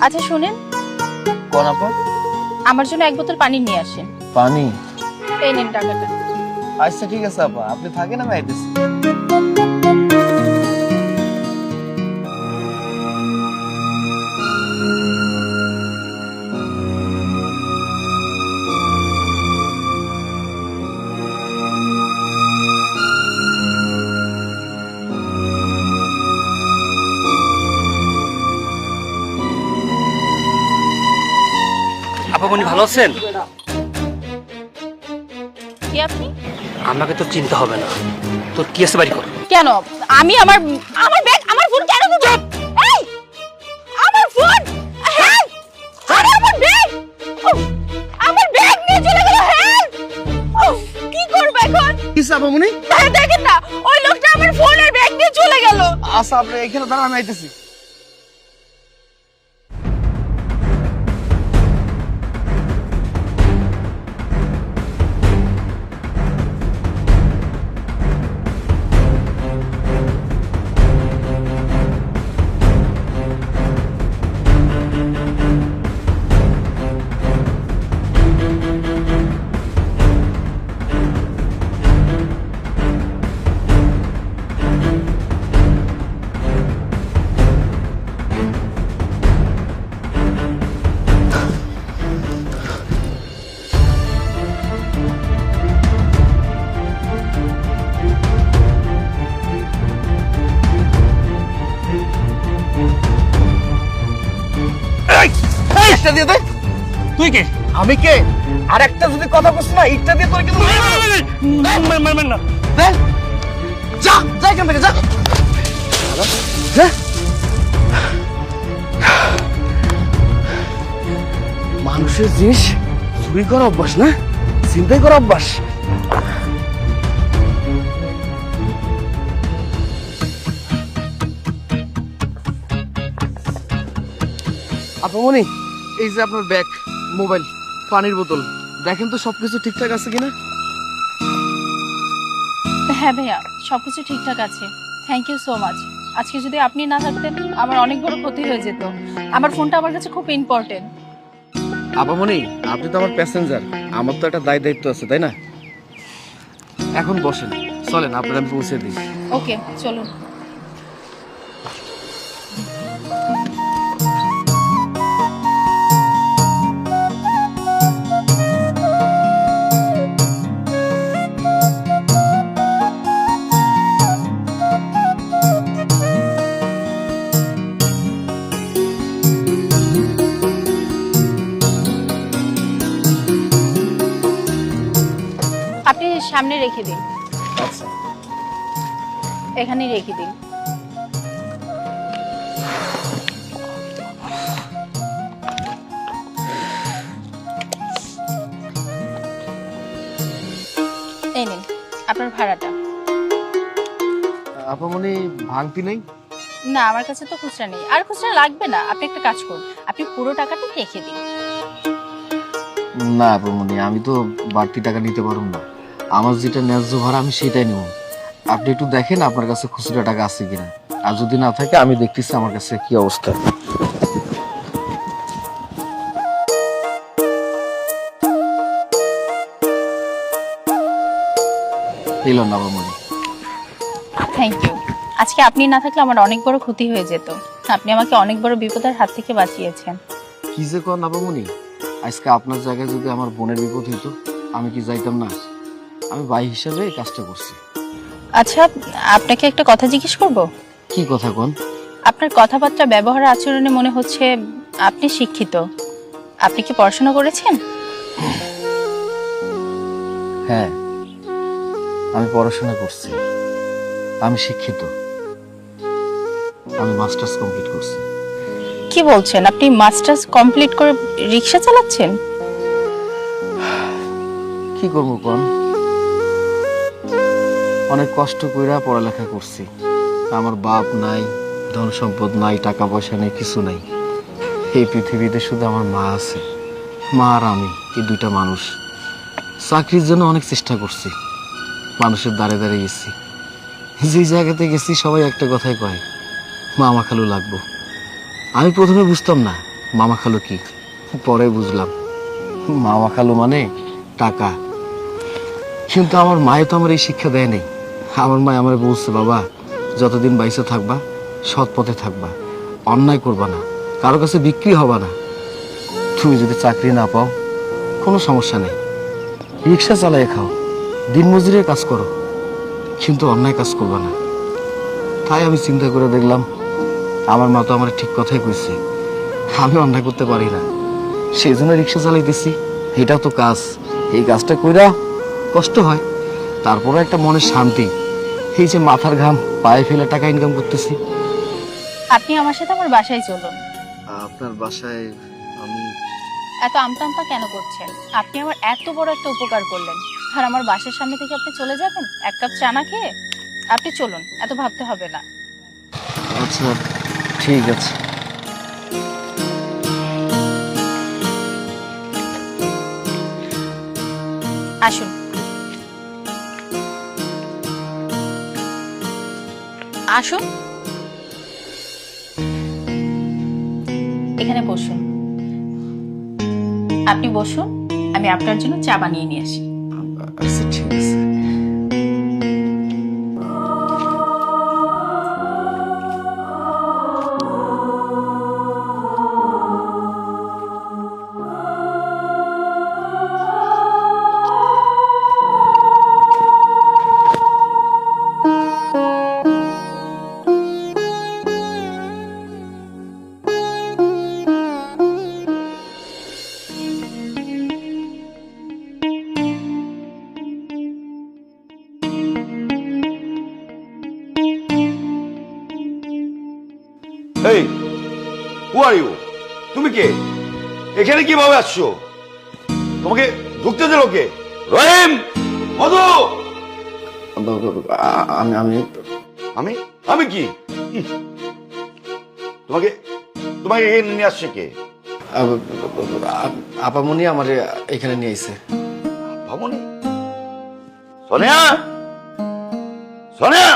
আচ্ছা শুনেন। কোন আপা? আমার জন্য এক বোতল পানি নিয়ে আসেন। পানি? এই নিন টাকাটা। আচ্ছা ঠিক আছে আপা। আপনি থাকেন আমি আইতেছি। আপামনি ভালো আছেন? কি আপনি? আমাকে তো চিন্তা হবে না। তোর কি আছে বাড়ি কর। কেন? আমি আমার আমার ব্যাগ আমার ফোন কেন এই! আমার ফোন হ্যাঁ! আরে আমার ব্যাগ! আমার ব্যাগ নিয়ে চলে গেল হ্যাঁ! কি করব এখন? কি মনি তাই দেখেন না ওই লোকটা আমার ফোন আর ব্যাগ নিয়ে চলে গেল। আচ্ছা আপনি এখানে দাঁড়ান আইতেছি। দিয়ে দে। তুই কে? আমি কে? আর একটা যদি কথা বলছ না ইটটা দিয়ে তোর কিন্তু দে। যা যা এখান থেকে যা। যা। মানুষের জিনিস চুরি করা অভ্যাস না? চিন্তাই করা অভ্যাস। আপামনি এই যে আপনার ব্যাগ মোবাইল পানির বোতল দেখেন তো সবকিছু ঠিকঠাক আছে কিনা? হ্যাঁ ভাইয়া সবকিছু ঠিকঠাক আছে। থ্যাংক ইউ সো মাচ আজকে যদি আপনি না থাকতেন আমার অনেক বড় ক্ষতি হয়ে যেত। আমার ফোনটা আমার কাছে খুব ইম্পর্টেন্ট আপামনি আপনি তো আমার প্যাসেঞ্জার আমার তো একটা দায় দায়িত্ব আছে তাই না? এখন বসেন চলেন আপনার আমি পৌঁছে দিই। ওকে চলুন। এখানেই রেখে দিন এই নিন আপনার ভাড়াটা। আপামনি ভাঙতি নেই? না আমার কাছে তো খুচরা নেই। আর খুচরা লাগবে না আপনি একটা কাজ করুন আপনি পুরো টাকাটা রেখে দিন। না আপামনি আমি তো বাড়তি টাকা নিতে পারব না। আমার যেটা ন্যায্য ভাড়া আমি সেটাই নেব। আপনি একটু দেখেন আপনার কাছে খুচরা টাকা আছে কিনা। আর যদি না থাকে আমি দেখতেছি আমার কাছে কি অবস্থা। থ্যাংক ইউ আজকে আপনি না থাকলে আমার অনেক বড় ক্ষতি হয়ে যেত। আপনি আমাকে অনেক বড় বিপদের হাত থেকে বাঁচিয়েছেন। কি যে কর নাবামনি আজকে আপনার জায়গায় যদি আমার বোনের বিপদ হইতো আমি কি যাইতাম না? আমি ভাই হিসাবে এই কাজটা করছি। আচ্ছা আপনাকে একটা কথা জিজ্ঞেস করব? কি কথা কোন? আপনার কথাবার্তা ব্যবহার আচরণে মনে হচ্ছে আপনি শিক্ষিত। আপনি কি পড়াশোনা করেছেন? হ্যাঁ আমি পড়াশোনা করছি। আমি শিক্ষিত। আমি মাস্টার্স কমপ্লিট করছি। কি বলছেন? আপনি মাস্টার্স কমপ্লিট করে রিক্সা চালাচ্ছেন? কি করব কোন? অনেক কষ্ট কইরা পড়ালেখা করছি। আমার বাপ নাই, ধন সম্পদ নাই, টাকা পয়সা নেই, কিছু নাই। এই পৃথিবীতে শুধু আমার মা আছে। মা আর আমি, এই দুইটা মানুষ। চাকরির জন্য অনেক চেষ্টা করছি। মানুষের দাঁড়ে দাঁড়িয়ে গেছি। যে জায়গাতে গেছি, সবাই একটা কথাই কয় মা মা খালু লাগবো। আমি প্রথমে বুঝতাম না, মামা খালু কি? পরে বুঝলাম, মামা খালু মানে টাকা। কিন্তু আমার মায়ে তো আমার এই শিক্ষা দেয় নাই। আমার মা আমার বলছে, বাবা, যতদিন বাইসে থাকবা, সৎ পথে থাকবা, অন্যায় করবা না, কারও কাছে বিক্রি হবা না। তুমি যদি চাকরি না পাও, কোনো সমস্যা নেই। রিক্সা চালাই খাও, দিন মজুরির কাজ করো, কিন্তু অন্যায় কাজ করবা না। তাই আমি চিন্তা করে দেখলাম, আমার মা তো আমার ঠিক কথাই কইছে, আমি অন্যায় করতে পারি না সেই জন্য রিক্সা চালাইতেছি, এটাও তো কাজ, এই কাজটা কইরা কষ্ট হয় তারপরে একটা মনের শান্তি এই যে মাথার ঘাম পায়ে ফেলে টাকা ইনকাম করতেছি। আপনি আমার সাথে আমার বাসায় চলুন। আপনার বাসায় আমি এত আমতামতা কেন করছেন? আপনি আমার এত বড় একটা উপকার করলেন। আর আমার বাসার সামনে থেকে আপনি চলে যাবেন? এক কাপ চা না খেয়ে? আপনি চলুন এত ভাবতে হবে না। আচ্ছা ঠিক আছে। আসুন আসুন এখানে বসুন আপনি বসুন আমি আপনার জন্য চা বানিয়ে নিয়ে আসি। আচ্ছা কীভাবে আসছো? তোমাকে ঢুকতে দিল কে? রহিম! মধু! আমি আমি আমি? আমি কি? তোমাকে তোমাকে এখানে নিয়ে আসছে কে? আপামনি আমার এখানে নিয়ে আইছে। ভাবনি সোনিয়া! সোনিয়া!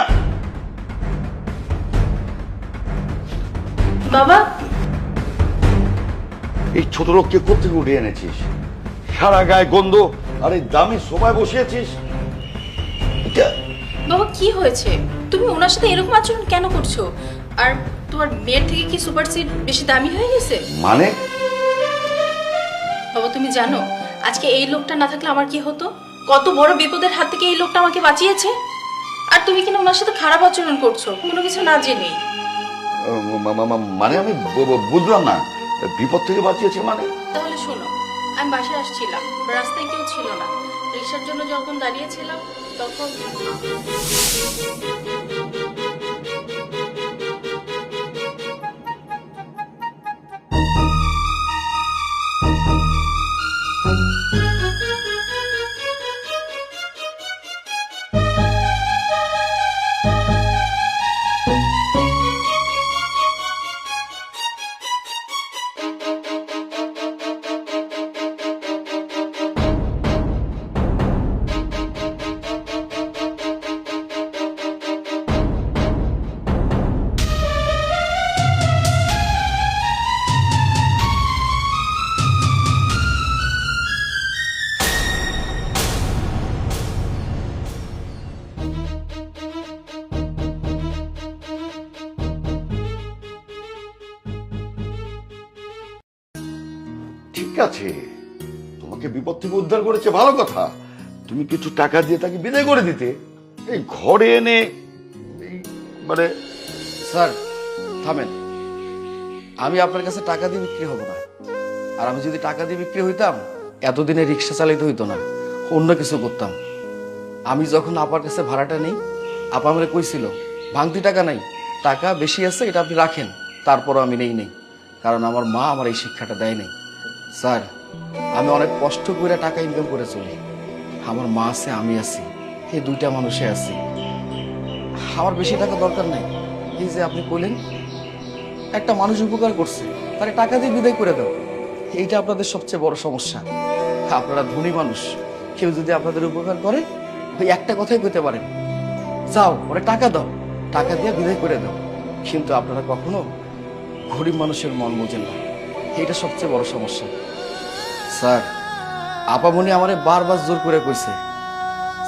বাবা এই ছোট লোককে কোথেকে উঠে এনেছিস? সারা গায়ে গন্ধ আর এই দামি সোফায় বসিয়েছিস? বাবা কি হয়েছে? তুমি ওনার সাথে এরকম আচরণ কেন করছ? আর তোমার মেয়ের থেকে কি সুপার সিট বেশি দামি হয়ে গেছে? মানে? বাবা তুমি জানো আজকে এই লোকটা না থাকলে আমার কি হতো? কত বড় বিপদের হাত থেকে এই লোকটা আমাকে বাঁচিয়েছে? আর তুমি কিনা ওনার সাথে খারাপ আচরণ করছ? কোনো কিছু না জেনে মানে আমি বুঝলাম না। বিপদ থেকে বাঁচিয়েছে মানে? তাহলে শোনো, আমি বাসায় আসছিলাম, রাস্তায় কেউ ছিল না। রিক্সার জন্য যখন দাঁড়িয়েছিলাম, তখন তোমাকে বিপদ থেকে উদ্ধার করেছে, ভালো কথা। তুমি কিছু টাকা দিয়ে তাকে বিদায় করে দিতে। এই ঘরে এনে মানে স্যার, থামেন। আমি আপনার কাছে টাকা দিয়ে বিক্রি হব না। আর আমি যদি টাকা দিয়ে বিক্রি হইতাম, এতদিনে রিক্সা চালাইতে হইতো না। অন্য কিছু করতাম। আমি যখন আপার কাছে ভাড়াটা নেই, আপা আমারে কইছিল, ভাঙতি টাকা নাই, টাকা বেশি আছে, এটা আপনি রাখেন। তারপরও আমি নেই নেই। কারণ আমার মা আমার এই শিক্ষাটা দেয় স্যার আমি অনেক কষ্ট করে টাকা ইনকাম করে চলি। আমার মা আছে, আমি আছি, এই দুইটা মানুষে আছি। আমার বেশি টাকা দরকার নাই। এই যে আপনি কইলেন, একটা মানুষ উপকার করছে তারে টাকা দিয়ে বিদায় করে দাও। এইটা আপনাদের সবচেয়ে বড় সমস্যা। আপনারা ধনী মানুষ, কেউ যদি আপনাদের উপকার করে ওই একটা কথাই কইতে পারেন। যাও, ওরে টাকা দাও, টাকা দিয়ে বিদায় করে দাও। কিন্তু আপনারা কখনো গরিব মানুষের মন বোঝেন না। এটা সবচেয়ে বড় সমস্যা। স্যার, আপামনি আমারে বারবার জোর করে কইছে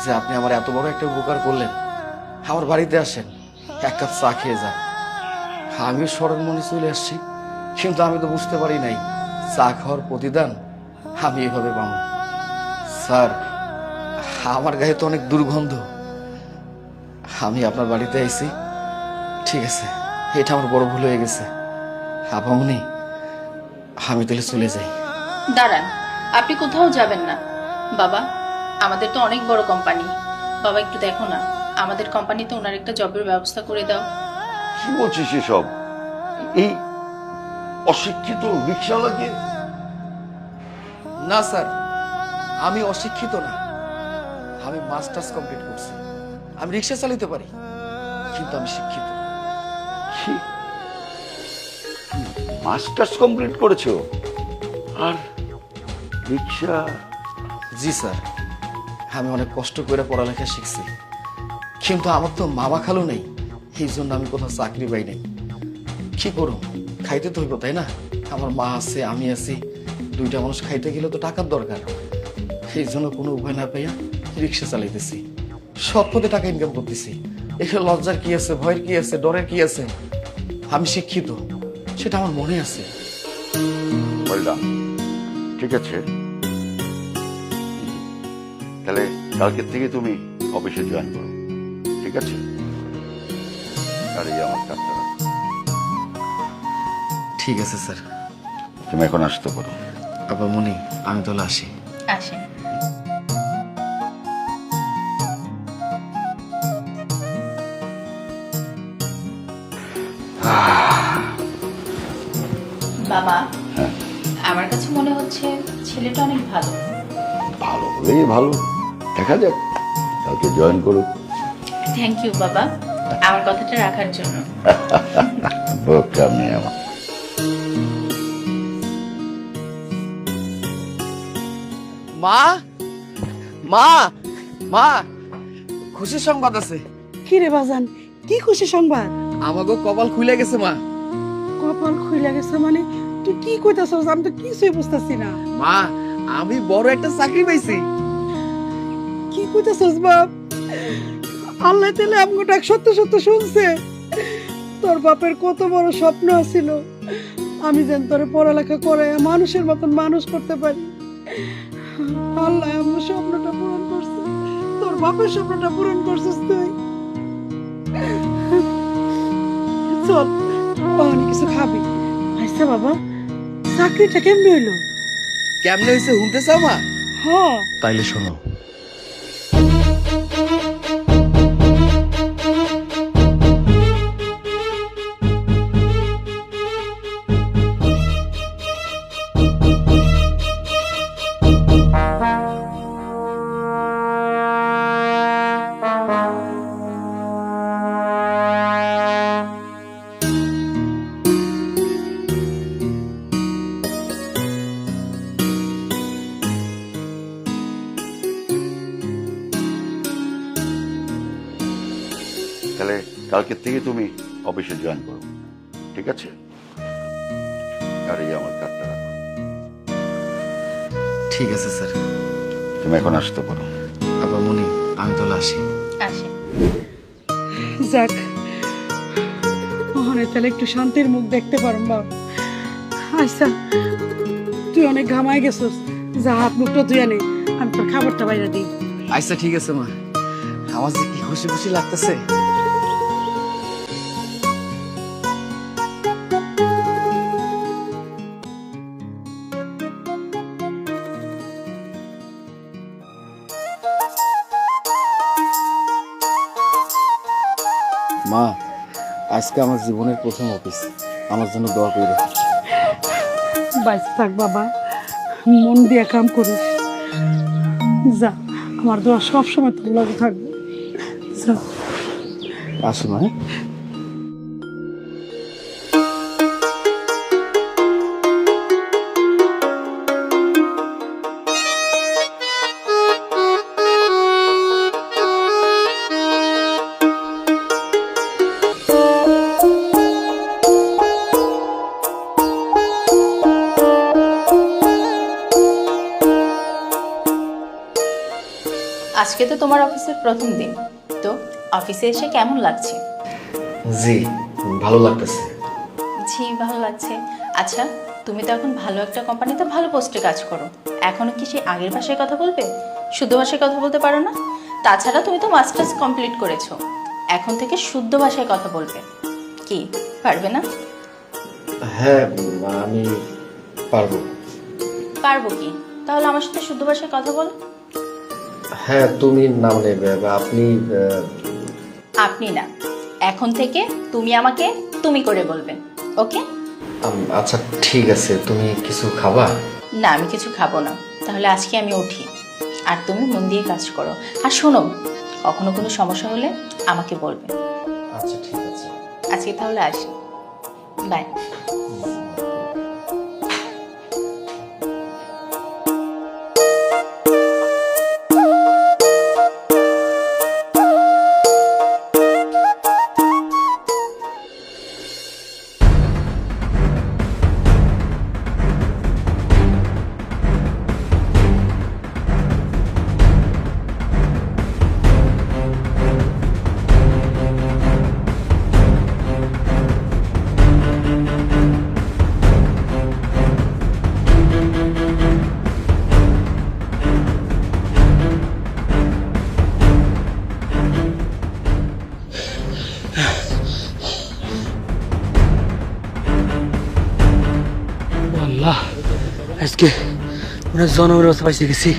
যে আপনি আমার এত বড় একটা উপকার করলেন। আমার বাড়িতে আসেন, এক কাপ চা খেয়ে যান। আমি স্মরণ মনে চলে আসছি, কিন্তু আমি তো বুঝতে পারি নাই, চা খাওয়ার প্রতিদান আমি এভাবে পাবো। স্যার, আমার গায়ে তো অনেক দুর্গন্ধ। আমি আপনার বাড়িতে আইছি। ঠিক আছে, এটা আমার বড় ভুল হয়ে গেছে। আপামনি, আমি তাহলে চলে যাই। দাঁড়ান। আপনি কোথাও যাবেন না। বাবা আমাদের তো অনেক বড় কোম্পানি। বাবা একটু দেখো না। আমাদের কোম্পানিতে ওনার একটা জবের ব্যবস্থা করে দাও। কি বলছিস এসব? এই অশিক্ষিত রিক্সাওয়ালাকে? না স্যার। আমি অশিক্ষিত না। আমি মাস্টার্স কমপ্লিট করছি। আমি রিক্সা চালাতে পারি কিন্তু আমি শিক্ষিত। মাস্টার্স কমপ্লিট করেছ? আর রিক্সা জি স্যার। আমি অনেক কষ্ট করে পড়ালেখা শিখছি। কিন্তু আমার তো মামা খালু নেই এই জন্য আমি কোথাও চাকরি পাই নাই। কি করুম? খাইতে তো হইব তাই না? আমার মা আছে আমি আছি দুইটা মানুষ খাইতে গেলে তো টাকার দরকার। এই জন্য কোনো উপায় না পাইয়া রিক্সা চালাইতেছি। সৎ পথে টাকা ইনকাম করতেছি। এখানে লজ্জার কি আছে ভয়ের কি আছে ডরের কি আছে? আমি শিক্ষিত সেটা আমার মনে আছে। ঠিক আছে। তাহলে কালকের থেকে তুমি অফিসে জয়েন করো। ঠিক আছে? আর এই আমার কাজটা ঠিক আছে স্যার। তুমি এখন আসতে পারো। আবার মনি আমি তাহলে আসি। আসেন বাবা আমার কাছে মনে হচ্ছে ছেলেটা অনেক ভালো। ভালো হলেই ভালো। দেখা যাক কালকে জয়েন করো থ্যাংক ইউ বাবা। আমার কথাটা রাখার জন্য। বোকা মেয়ে আমার। মা মা মা খুশির সংবাদ আছে। কি রে বাজান কি খুশি সংবাদ? আমাকে কপাল খুলে গেছে মা। কপাল খুইলা গেছে মানে তুই কি কইতাছস? আমি তো কিছুই বুঝতাছি না। মা আমি বড় একটা চাকরি পাইছি। কি কইতাছস বাপ? আল্লাহ তাহলে আমগো ডাক সত্য সত্য শুনছে। তোর বাপের কত বড় স্বপ্ন আছিল। আমি যেন তোরে পড়ালেখা করে মানুষের মতন মানুষ করতে পারি। আল্লাহ আমার স্বপ্নটা পূরণ করছে। তোর বাপের স্বপ্নটা পূরণ করছিস তুই। চল অনেক কিছু খাবি। আচ্ছা বাবা চাকরিটা কেমনি হইল? কেমনে হয়েছে শুনতে চাও মা? হ তাইলে শোনো তাহলে কালকের থেকে তুমি অফিসে জয়েন করো ঠিক আছে? আর এই আমার কার্ডটা রাখো। ঠিক আছে স্যার। তুমি এখন আসতে পারো। আবার মনি আমি তাহলে আসি। আসেন যাক ওখানে তাহলে একটু শান্তির মুখ দেখতে পারুম বাপ। আচ্ছা তুই অনেক ঘামায় গেছস। যা হাত মুখটা তুই আনে আমি তোর খাবারটা বাইরে দিই। আচ্ছা ঠিক আছে মা। আমার যে কি খুশি খুশি লাগতেছে। আজকে আমার জীবনের প্রথম অফিস আমার জন্য দোয়া করে। বাইস থাক বাবা। মন দিয়ে কাম করিস। যা আমার দোয়া সবসময় তোর লাগে থাকবে। যা। আসি মা আজকে তো তোমার অফিসের প্রথম দিন। তো অফিসে এসে কেমন লাগছে? জি ভালো লাগতেছে। জি ভালো লাগছে। আচ্ছা তুমি তো এখন ভালো একটা কোম্পানিতে ভালো পোস্টে কাজ করো। এখনও কি সেই আগের ভাষায় কথা বলবে? শুদ্ধ ভাষায় কথা বলতে পারো না? তাছাড়া তুমি তো মাস্টার্স কমপ্লিট করেছ। এখন থেকে শুদ্ধ ভাষায় কথা বলবে। কি পারবে না? হ্যাঁ আমি পারব। পারব কি? তাহলে আমার সাথে শুদ্ধ ভাষায় কথা বল। হ্যাঁ তুমি না মানে আপনি আপনি না। এখন থেকে তুমি আমাকে তুমি করে বলবে ওকে? আচ্ছা ঠিক আছে। তুমি কিছু খাবা? না আমি কিছু খাব না। তাহলে আজকে আমি উঠি। আর তুমি মন দিয়ে কাজ করো। আর শোনো কখনো কোনো সমস্যা হলে আমাকে বলবে। আচ্ছা ঠিক আছে। আজকে তাহলে আসি। বাই। জনমের পাইছে গেছি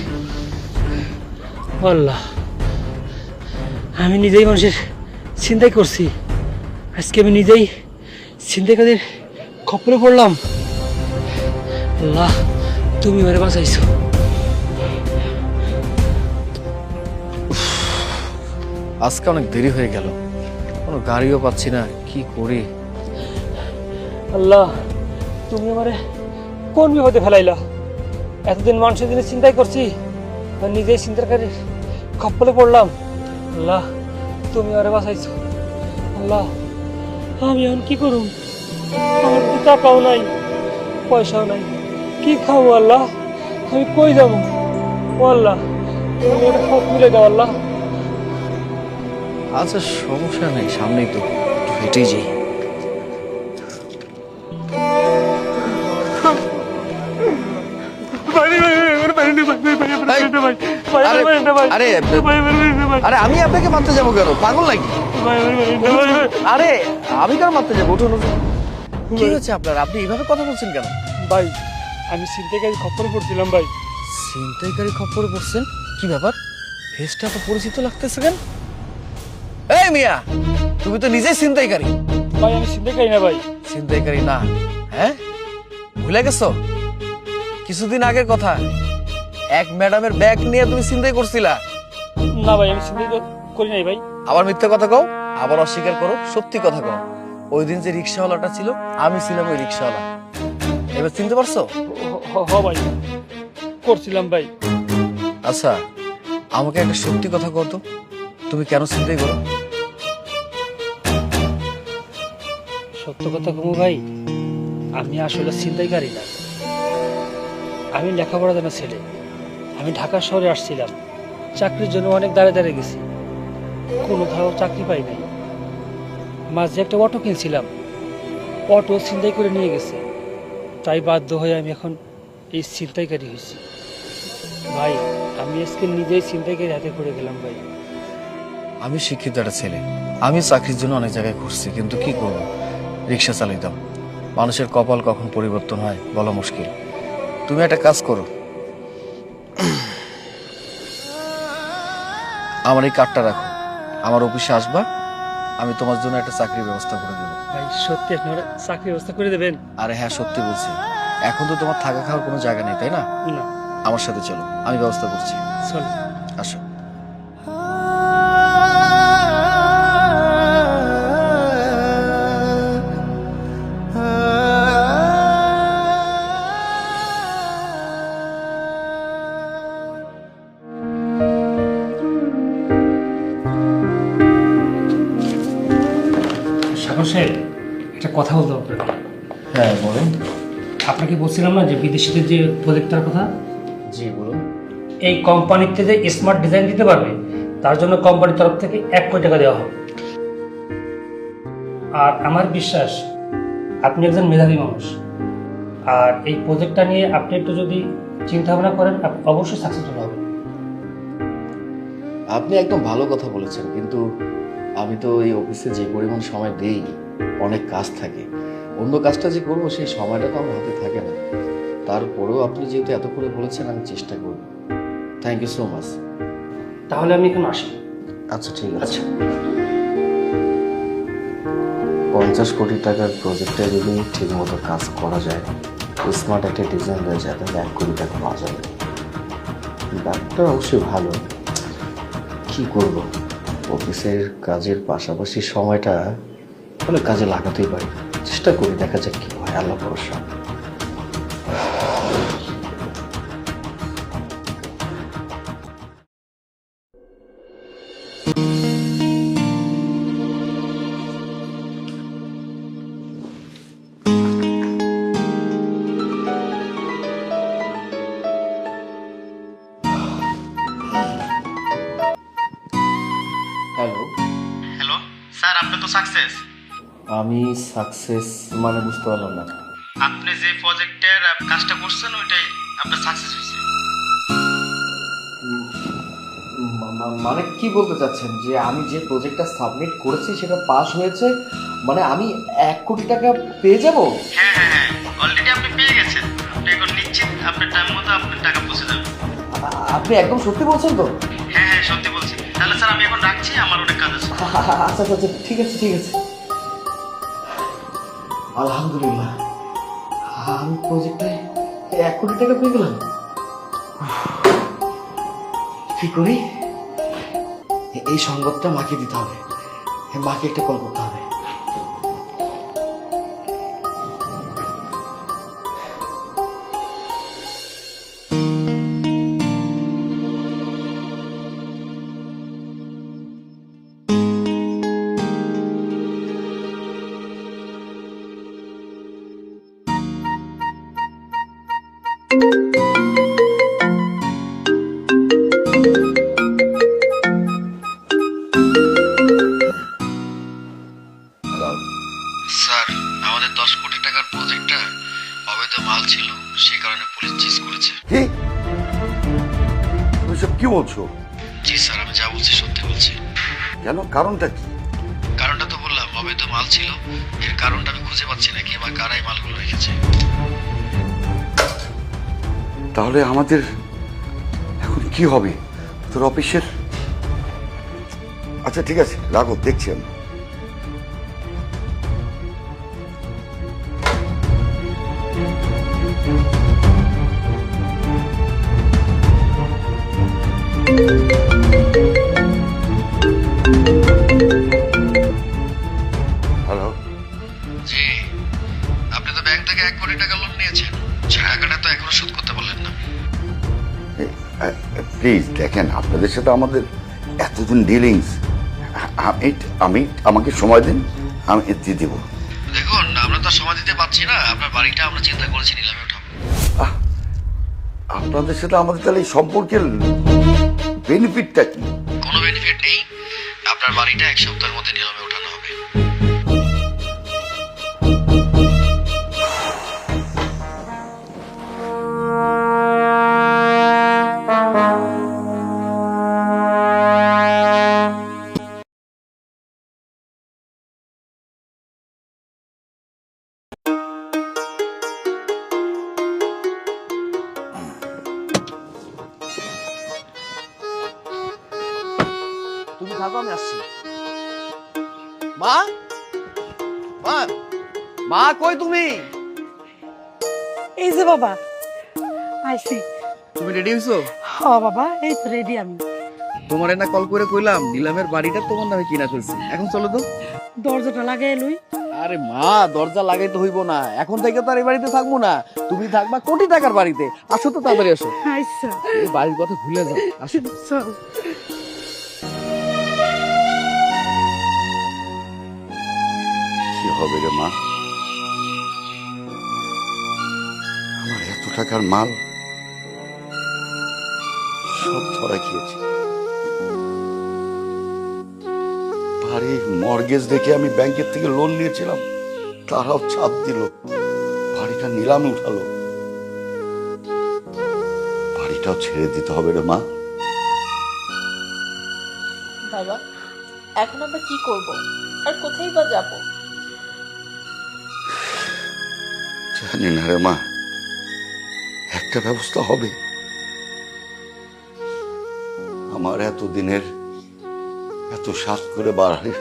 আল্লাহ। আমি নিজেই মানুষের চিন্তাই করছি। আজকে আমি নিজেই চিন্তাই চিন্তাকাদের খপরে পড়লাম। আল্লাহ তুমি এবারে বাঁচাইছো। আজকে অনেক দেরি হয়ে গেল। কোনো গাড়িও পাচ্ছি না কি করি? আল্লাহ তুমি আমারে কোন বিপদে ফেলাইলা? এতদিন মানুষের দিনে চিন্তাই করছি নিজেই চিন্তাকারী খপ্পলে পড়লাম। আল্লাহ, তুমি আরে বাঁচাইছো। আল্লাহ, আমি এখন কি করুম? আমার টাকাও নাই, পয়সাও নাই। কি খাব আল্লাহ? আমি কই যাব? ও আল্লাহ, তুমি একটা পথ মিলে দাও আল্লাহ। আচ্ছা সমস্যা নেই, সামনেই তো, হেঁটেই যাই। আরে আমি আপনাকে মারতে যাব কেন? পাগল নাকি? আরে আমি কেন মারতে যাব? উঠুন উঠুন। কি হয়েছে আপনার? আপনি এইভাবে কথা বলছেন কেন? ভাই আমি চিন্তাকারী খপ্পরে পড়ছিলাম ভাই। ছিনতাইকারী খপ্পরে পড়ছেন? কি ব্যাপার? ফেসটা তো পরিচিত লাগতেছে কেন? এই মিয়া তুমি তো নিজেই ছিনতাইকারী ভাই আমি চিন্তাকারী না ভাই। ছিনতাইকারী না হ্যাঁ? ভুলে গেছো? কিছুদিন আগের কথা। এক ম্যাডামের ব্যাগ নিয়ে তুমি চিন্তাই করছিলা। না ভাই আমি চিন্তা করি নাই ভাই। আবার মিথ্যা কথা কও? আবার অস্বীকার করো? সত্যি কথা কও। ওই দিন যে রিক্সাওয়ালাটা ছিল আমি ছিলাম ওই রিক্সাওয়ালা। এবার চিনতে পারছ? হ- ভাই। করছিলাম ভাই। আচ্ছা আমাকে একটা সত্যি কথা কও তো। তুমি কেন চিন্তাই করো? সত্য কথা কমু ভাই আমি আসলে চিন্তাইকারী না। আমি লেখাপড়া জানা ছেলে। আমি ঢাকা শহরে আসছিলাম। চাকরির জন্য অনেক দাঁড়ে দাঁড়িয়ে গেছি। কোনোথাও চাকরি পাই নাই। মাঝে একটা অটো কিনছিলাম। অটো ছিনতাই করে নিয়ে গেছে। তাই বাধ্য হয়ে আমি এখন এই ছিনতাইকারী হয়েছি। ভাই, আমি আজকে নিজেই ছিনতাইকারী হাতে পড়ে গেলাম ভাই। আমি শিক্ষিত একটা ছেলে। আমি চাকরির জন্য অনেক জায়গায় ঘুরছি, কিন্তু কি করব? রিক্সা চালাইতাম। মানুষের কপাল কখন পরিবর্তন হয় বলা মুশকিল। তুমি একটা কাজ করো। আমার এই কার্ডটা রাখো। আমার অফিসে আসবা আমি তোমার জন্য একটা চাকরির ব্যবস্থা করে দেবো। ভাই সত্যি আপনারা চাকরির ব্যবস্থা করে দেবেন? আরে হ্যাঁ সত্যি বলছি। এখন তো তোমার থাকা খাওয়ার কোনো জায়গা নেই তাই না? না। আমার সাথে চলো আমি ব্যবস্থা করছি। চলো। আসো। সাগর সাহেব একটা কথা বলতে হবে। হ্যাঁ বলুন। আপনাকে বলছিলাম না যে বিদেশিদের যে প্রজেক্টটার কথা? জি বলুন। এই কোম্পানিতে যে স্মার্ট ডিজাইন দিতে পারবে তার জন্য কোম্পানির তরফ থেকে এক কোটি টাকা দেওয়া হবে। আর আমার বিশ্বাস আপনি একজন মেধাবী মানুষ। আর এই প্রজেক্টটা নিয়ে আপনি একটু যদি চিন্তা ভাবনা করেন আপনি অবশ্যই সাকসেসফুল হবেন। আপনি একদম ভালো কথা বলেছেন কিন্তু আমি তো এই অফিসে যে পরিমাণ সময় দেই অনেক কাজ থাকে। অন্য কাজটা যে করব সেই সময়টা তো আমার হাতে থাকে না। তারপরেও আপনি যেহেতু এত করে বলেছেন আমি চেষ্টা করব। থ্যাংক ইউ সো মাচ তাহলে আমি এখন আসি। আচ্ছা ঠিক আছে। পঞ্চাশ কোটি টাকার প্রজেক্টে যদি ঠিকমতো কাজ করা যায় স্মার্ট একটা ডিজাইন হয়ে যায় তাহলে এক কোটি টাকা পাওয়া যাবে। ব্যাপারটা অবশ্যই ভালো। কি করব? অফিসের কাজের পাশাপাশি সময়টা তাহলে কাজে লাগাতেই পারি। চেষ্টা করি দেখা যাক কি হয়, আল্লাহ ভরসা। সাকসেস মানে বুঝতে পারলাম না। আপনি যে প্রজেক্টের কাজটা করছেন ওইটাই আপনার সাকসেস হয়েছে। মানে কি বলতে চাচ্ছেন? যে আমি যে প্রজেক্টটা সাবমিট করেছি সেটা পাস হয়েছে মানে আমি এক কোটি টাকা পেয়ে যাব? হ্যাঁ হ্যাঁ হ্যাঁ। অলরেডি আপনি পেয়ে গেছেন। আপনি এখন নিশ্চিত আপনার টাইম মতো আপনার টাকা পৌঁছে যাবে। আপনি একদম সত্যি বলছেন তো? হ্যাঁ হ্যাঁ সত্যি বলছি। তাহলে স্যার আমি এখন রাখছি আমার অনেক কাজ আছে। আচ্ছা আচ্ছা আচ্ছা, ঠিক আছে ঠিক আছে। আলহামদুলিল্লাহ। আমি প্রজেক্টে এক কোটি টাকা পেয়ে গেলাম। কি করি? এই সংবাদটা মাকে দিতে হবে। মাকে একটা কল করতে হবে। বলছো? জি স্যার আমি যা বলছি সত্যি বলছি। কেন? কারণটা কি? কারণটা তো বললাম অবৈধ মাল ছিল। এর কারণটা আমি খুঁজে পাচ্ছি না কে বা কারাই মালগুলো রেখেছে। তাহলে আমাদের এখন কি হবে? তোর অফিসের? আচ্ছা ঠিক আছে রাখো দেখছি আমি। প্লিজ দেখেন আপনাদের সাথে আমাদের এতদিন ডিলিংস আমি আমি আমাকে সময় দিন আমি দিয়ে দেবো। দেখুন আমরা তো সময় দিতে পারছি না আপনার বাড়িটা আমরা চিন্তা করেছি নিলামে আপনাদের সাথে আমাদের তাহলে এই সম্পর্কের বেনিফিটটা কি? কোনো বেনিফিট নেই আপনার বাড়িটা এক সপ্তাহের মধ্যে নিলামে ওঠানো হবে। মা কই তুমি? এই যে বাবা আইসি তুমি রেডি হইছো? হ বাবা এই তো রেডি আমি। তোমার না কল করে কইলাম নিলামের বাড়িটা তোমার নামে কিনা ফেলছি এখন চলো তো। দরজাটা লাগাই লই। আরে মা দরজা লাগাইতে হইব না। এখন থেকে তো আর এই বাড়িতে থাকব না। তুমি থাকবা কোটি টাকার বাড়িতে। আসো তো তাড়াতাড়ি আসো। আচ্ছা। এই বাড়ির কথা ভুলে যাও। আসো। চল। কি হবে রে মা? টাকার মাল সব ধরা খেয়েছি। বাড়ি মর্গেজ দেখে আমি ব্যাংকের থেকে লোন নিয়েছিলাম। তারাও চাপ দিল। বাড়িটা নিলামে উঠালো। বাড়িটাও ছেড়ে দিতে হবে রে মা। বাবা এখন আমরা কি করব? আর কোথায় বা যাব? জানি না রে মা। একটা ব্যবস্থা হবে। আমার এত দিনের এত সাত করে বাড়ি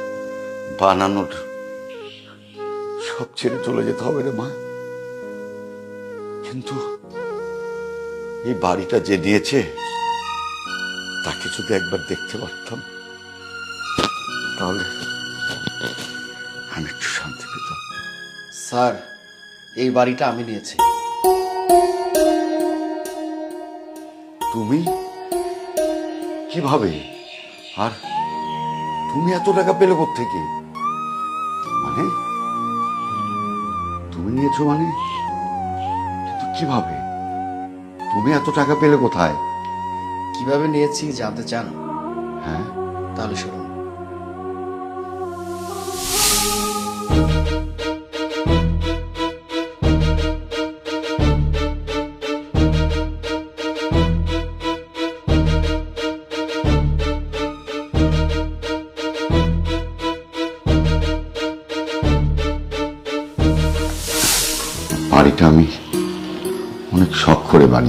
বানানোর সব ছেড়ে চলে যেতে হবে রে মা। কিন্তু এই বাড়িটা যে দিয়েছে তাকে যদি একবার দেখতে পারতাম। তাহলে আমি একটু শান্তি পেতাম। স্যার, এই বাড়িটা আমি নিয়েছি। তুমি? কীভাবে? আর তুমি এত টাকা পেলে থেকে মানে? তুমি নিয়েছো মানে? কিন্তু কীভাবে? তুমি এত টাকা পেলে কোথায়? কীভাবে নিয়েছি জানতে চান? হ্যাঁ? তাহলে শুনুন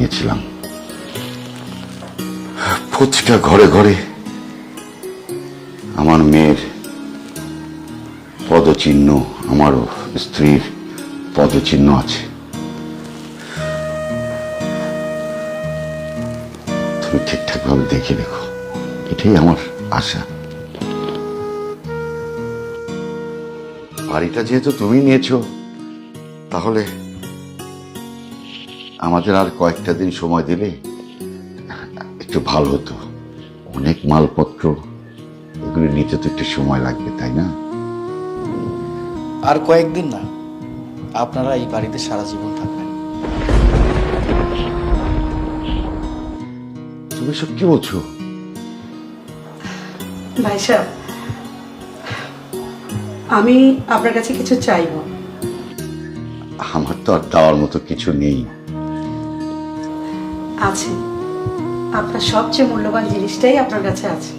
বানিয়েছিলাম প্রতিটা ঘরে ঘরে আমার মেয়ের পদচিহ্ন, আমারও স্ত্রীর পদচিহ্ন আছে। তুমি ঠিকঠাক ভাবে দেখে রেখো। এটাই আমার আশা। বাড়িটা যেহেতু তুমি নিয়েছো, তাহলে আমাদের আর কয়েকটা দিন সময় দিলে একটু ভালো হতো। অনেক মালপত্র এগুলো নিতে তো একটু সময় লাগবে তাই না? আর কয়েকদিন না আপনারা এই বাড়িতে সারা জীবন থাকবেন। তুমি সব কি বলছো? ভাই সাহেব আমি আপনার কাছে কিছু চাইব। আমার তো আর দেওয়ার মতো কিছু নেই। আছে। আপনার সবচেয়ে মূল্যবান জিনিসটাই আপনার কাছে আছে।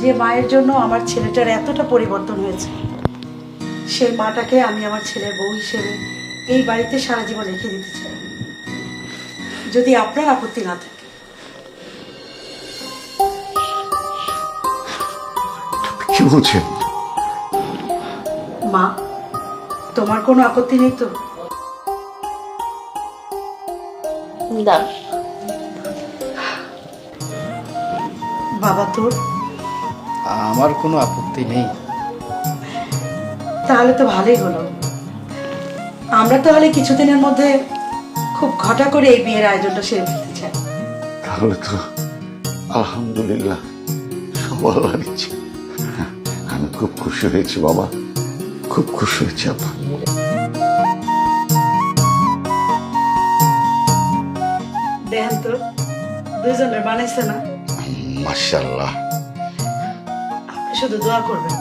যে মায়ের জন্য আমার ছেলেটার এতটা পরিবর্তন হয়েছে সেই মাটাকে আমি আমার ছেলের বউ হিসেবে এই বাড়িতে সারা জীবন রেখে দিতে চাই। যদি আপনার আপত্তি না থাকে। কি বলছেন? মা তোমার কোনো আপত্তি নেই তো? না বাবা তোর? আমার কোনো আপত্তি নেই। তাহলে তো ভালোই হলো। আমরা তাহলে কিছুদিনের মধ্যে খুব ঘটা করে এই বিয়ের আয়োজনটা সেরে ফেলতে চাই। তাহলে তো আলহামদুলিল্লাহ সব আল্লাহ আমি খুব খুশি হয়েছি বাবা। খুব খুশি হয়েছি আপা। দেখেন তো দুজনের বানাইছে না। মাসাল্লাহ আপনি শুধু দোয়া করবেন।